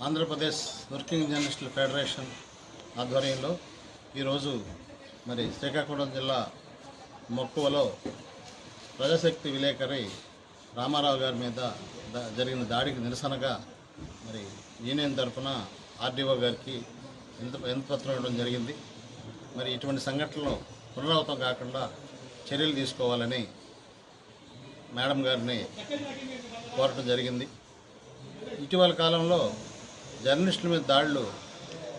Andhra Pradesh working జర్నలిస్టుల federation ఆధ్వర్యంలో ఈరోజు మరి శ్రీకాకుళం జిల్లా మక్కువలో ప్రజాశక్తి విలేకరి రామారావు గారి మీద జరిగిన దాడికి నిరసనగా మరి యూనియన్ తరఫున ఆర్డీఓ గారికి ఎంత ఎంత పత్రం ఇవ్వడం జరిగింది. మరి ఇటువంటి సంఘటనలు పునరావృతం కాకుండా చర్యలు తీసుకోవాలని మేడం గారిని కోరటం జరిగింది. ఇటీవల కాలంలో జర్నలిస్టుల మీద దాడులు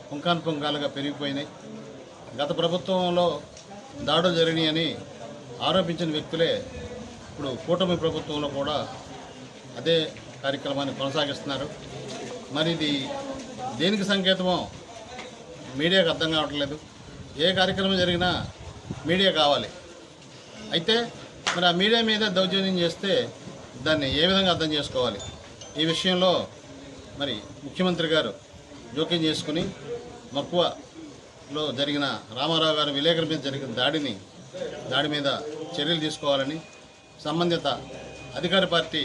పుంకాన్ పుంకాలుగా పెరిగిపోయినాయి. గత ప్రభుత్వంలో దాడులు జరిగినాయని ఆరోపించిన వ్యక్తులే ఇప్పుడు కూటమి ప్రభుత్వంలో కూడా అదే కార్యక్రమాన్ని కొనసాగిస్తున్నారు. మరి ఇది దేనికి సంకేతమో మీడియాకు అర్థం కావట్లేదు ఏ కార్యక్రమం జరిగినా మీడియా కావాలి. అయితే మరి ఆ మీడియా మీద దౌర్జన్యం చేస్తే దాన్ని ఏ విధంగా అర్థం చేసుకోవాలి? ఈ విషయంలో మరి ముఖ్యమంత్రి గారు జోక్యం చేసుకుని మక్కువలో జరిగిన రామారావు గారి విలేకరుల మీద జరిగిన దాడిని దాడి మీద చర్యలు తీసుకోవాలని సంబంధిత అధికార పార్టీ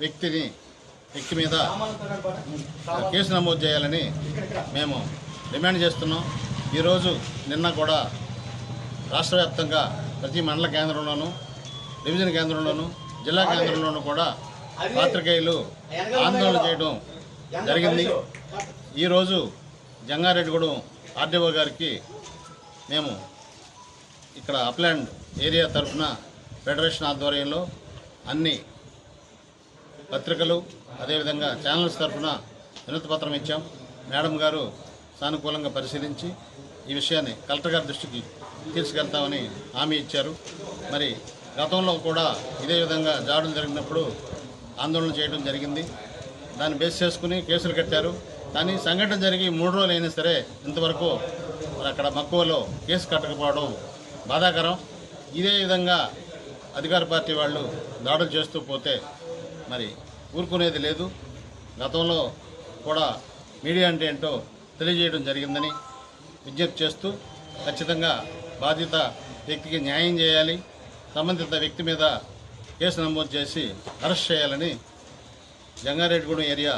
వ్యక్తిని వ్యక్తి మీద కేసు నమోదు చేయాలని మేము డిమాండ్ చేస్తున్నాం. ఈరోజు నిన్న కూడా రాష్ట్ర వ్యాప్తంగా ప్రతి మండల కేంద్రంలోనూ డివిజన్ కేంద్రంలోనూ జిల్లా కేంద్రంలోనూ కూడా పాత్రికేయులు ఆందోళన చేయడం జరిగింది. ఈరోజు జంగారెడ్డిగూడెం ఆర్డీఓ గారికి మేము ఇక్కడ అప్లాండ్ ఏరియా తరఫున ఫెడరేషన్ ఆధ్వర్యంలో అన్ని పత్రికలు అదేవిధంగా ఛానల్స్ తరఫున వినతి పత్రం ఇచ్చాం. మేడం గారు సానుకూలంగా పరిశీలించి ఈ విషయాన్ని కలెక్టర్ గారి దృష్టికి తీసుకెళ్తామని హామీ ఇచ్చారు. మరి గతంలో కూడా ఇదే విధంగా దాడులు జరిగినప్పుడు ఆందోళన చేయడం జరిగింది. దాన్ని బేస్ చేసుకుని కేసులు కట్టారు. కానీ సంఘటన జరిగి మూడు రోజులు అయినా సరే ఇంతవరకు అక్కడ మక్కువలో కేసు కట్టకపోవడం బాధాకరం. ఇదే విధంగా అధికార పార్టీ వాళ్ళు దాడులు చేస్తూ పోతే మరి ఊరుకునేది లేదు. గతంలో కూడా మీడియా అంటే ఏంటో తెలియజేయడం జరిగిందని విజ్ఞప్తి చేస్తూ ఖచ్చితంగా బాధిత వ్యక్తికి న్యాయం చేయాలి. సంబంధిత వ్యక్తి మీద కేసు నమోదు చేసి అరెస్ట్ చేయాలని జంగారెడ్డిగూడెం ఏరియా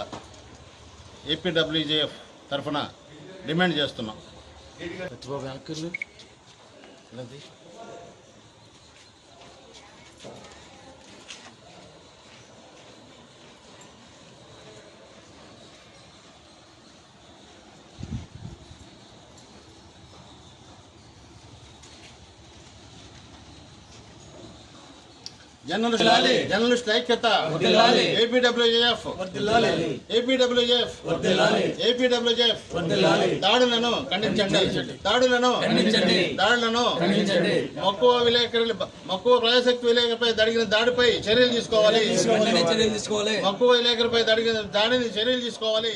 ఏపీడబ్ల్యూజేఎఫ్ తరఫున డిమాండ్ చేస్తున్నాం. జర్నలిస్ట్ జర్నలిస్ట్ ఐక్యత. ఏపీడబ్ల్యూజేఎఫ్ ఏపీడబ్ల్యూజేఎఫ్ ఏపీడబ్ల్యూజేఎఫ్ దాడులను ఖండించండి. దాడులను దాడులను మక్కువ విలేకరులు మక్కువ ప్రజాశక్తి విలేకరుపై జరిగిన దాడిపై చర్యలు తీసుకోవాలి. చర్యలు తీసుకోవాలి. మక్కువ విలేకరుపై జరిగిన దాడిని చర్యలు తీసుకోవాలి.